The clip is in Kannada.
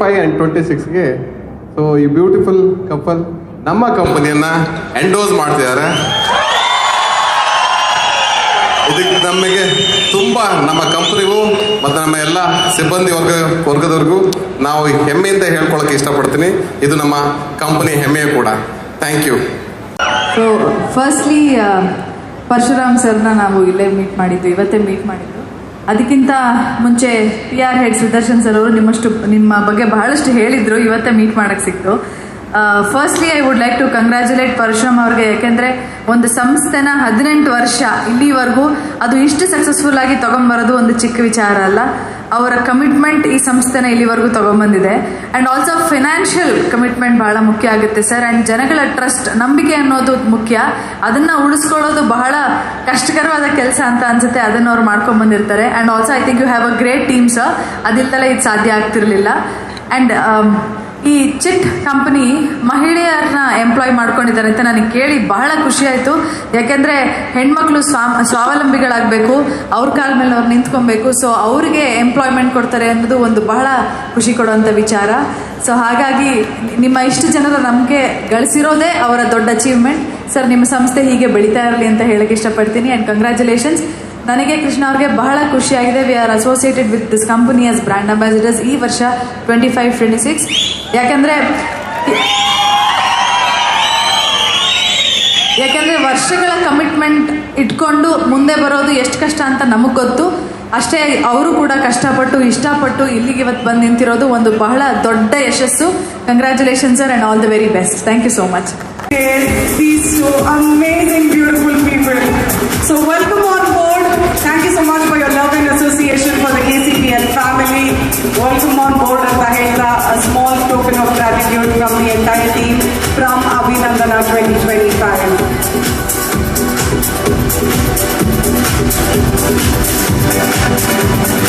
ಫೈವ್ ಆ್ಯಂಡ್ ಟ್ವೆಂಟಿ ಸಿಕ್ಸ್ಗೆ ಸೊ ಈ ಬ್ಯೂಟಿಫುಲ್ ಕಪಲ್ ನಮ್ಮ ಕಂಪನಿಯನ್ನ ಎಂಡೋಸ್ ಮಾಡ್ತಿದ್ದಾರೆ. ಇದಕ್ಕೆ ನಮಗೆ ತುಂಬ ನಮ್ಮ ಕಂಪ್ನಿಗೂ ಮತ್ತು ನಮ್ಮ ಎಲ್ಲ ಸಿಬ್ಬಂದಿ ವರ್ಗ, ವರ್ಗದವ್ರಿಗೂ ನಾವು ಹೆಮ್ಮೆಯಿಂದ ಹೇಳ್ಕೊಳಕ್ಕೆ ಇಷ್ಟಪಡ್ತೀನಿ. ಇದು ನಮ್ಮ ಕಂಪನಿ ಹೆಮ್ಮೆ ಕೂಡ. Thank you so firstly Parashuram ಸರ್ನ ನಾವು ಇಲ್ಲೇ ಮೀಟ್ ಮಾಡಿದ್ದು, ಇವತ್ತೇ ಮೀಟ್ ಮಾಡಿದ್ದು. ಅದಕ್ಕಿಂತ ಮುಂಚೆ P R head Sudarshan sir ಅವರು ನಿಮ್ಮಷ್ಟು ನಿಮ್ಮ ಬಗ್ಗೆ ಬಹಳಷ್ಟು ಹೇಳಿದ್ರು, ಇವತ್ತೇ ಮೀಟ್ ಮಾಡಕ್ಕೆ ಸಿಕ್ತು. Firstly I would like to congratulate Parashuram ಅವ್ರಿಗೆ, ಯಾಕೆಂದರೆ ಒಂದು ಸಂಸ್ಥೆನ ಹದಿನೆಂಟು ವರ್ಷ ಇಲ್ಲಿವರೆಗೂ ಅದು ಇಷ್ಟು ಸಕ್ಸಸ್ಫುಲ್ ಆಗಿ ತೊಗೊಂಬರೋದು ಒಂದು ಚಿಕ್ಕ ವಿಚಾರ ಅಲ್ಲ. ಅವರ ಕಮಿಟ್ಮೆಂಟ್ ಈ ಸಂಸ್ಥೆನ ಇಲ್ಲಿವರೆಗೂ ತಗೊಂಡ್ಬಂದಿದೆ ಆ್ಯಂಡ್ ಆಲ್ಸೋ ಫಿನಾನ್ಷಿಯಲ್ ಕಮಿಟ್ಮೆಂಟ್ ಬಹಳ ಮುಖ್ಯ ಆಗುತ್ತೆ ಸರ್ ಆ್ಯಂಡ್ ಜನಗಳ ಟ್ರಸ್ಟ್ ನಂಬಿಕೆ ಅನ್ನೋದು ಮುಖ್ಯ. ಅದನ್ನು ಉಳಿಸ್ಕೊಳ್ಳೋದು ಬಹಳ ಕಷ್ಟಕರವಾದ ಕೆಲಸ ಅಂತ ಅನ್ಸುತ್ತೆ. ಅದನ್ನು ಅವ್ರು ಮಾಡ್ಕೊಂಡ್ ಬಂದಿರ್ತಾರೆ and also I think you have a great team sir ಅದಿಲ್ದಲೇ ಇದು ಸಾಧ್ಯ ಆಗ್ತಿರ್ಲಿಲ್ಲ. ಆ್ಯಂಡ್ ಈ ಚಿಟ್ ಕಂಪನಿ ಮಹಿಳೆಯರನ್ನ ಎಂಪ್ಲಾಯ್ ಮಾಡ್ಕೊಂಡಿದ್ದಾರೆ ಅಂತ ನನಗೆ ಕೇಳಿ ಬಹಳ ಖುಷಿ ಆಯಿತು. ಯಾಕೆಂದರೆ ಹೆಣ್ಮಕ್ಳು ಸ್ವಾ ಸ್ವಾವಲಂಬಿಗಳಾಗಬೇಕು, ಅವ್ರ ಕಾಲ ಮೇಲೆ ಅವ್ರು ನಿಂತ್ಕೊಬೇಕು ಸೊ ಅವ್ರಿಗೆ ಎಂಪ್ಲಾಯ್ಮೆಂಟ್ ಕೊಡ್ತಾರೆ ಅನ್ನೋದು ಒಂದು ಬಹಳ ಖುಷಿ ಕೊಡುವಂಥ ವಿಚಾರ. ಸೊ ಹಾಗಾಗಿ ನಿಮ್ಮ ಇಷ್ಟು ಜನರ ನಮಗೆ ಗಳಿಸಿರೋದೇ ಅವರ ದೊಡ್ಡ ಅಚೀವ್ಮೆಂಟ್ ಸರ್ ನಿಮ್ಮ ಸಂಸ್ಥೆ ಹೀಗೆ ಬೆಳೀತಾ ಇರಲಿ ಅಂತ ಹೇಳಕ್ಕೆ ಇಷ್ಟಪಡ್ತೀನಿ ಆ್ಯಂಡ್ ಕಂಗ್ರ್ಯಾಚುಲೇಷನ್ಸ್ ನನಗೆ ಕೃಷ್ಣ ಅವ್ರಿಗೆ ಬಹಳ ಖುಷಿಯಾಗಿದೆ. We are associated with this company as brand ambassadors ಈ ವರ್ಷ ಟ್ವೆಂಟಿ ಫೈವ್ ಟ್ವೆಂಟಿ ಸಿಕ್ಸ್ ಯಾಕೆಂದರೆ ಯಾಕೆಂದರೆ ವರ್ಷಗಳ ಕಮಿಟ್ಮೆಂಟ್ ಇಟ್ಕೊಂಡು ಮುಂದೆ ಬರೋದು ಎಷ್ಟು ಕಷ್ಟ ಅಂತ ನಮಗೆ ಗೊತ್ತು. ಅಷ್ಟೇ ಅವರು ಕೂಡ ಕಷ್ಟಪಟ್ಟು, ಇಷ್ಟಪಟ್ಟು ಇಲ್ಲಿಗೆ ಇವತ್ತು ಬಂದು ನಿಂತಿರೋದು ಒಂದು ಬಹಳ ದೊಡ್ಡ ಯಶಸ್ಸು. Congratulation sir and all the very best thank you so much the entire team from Abhinandana 2025.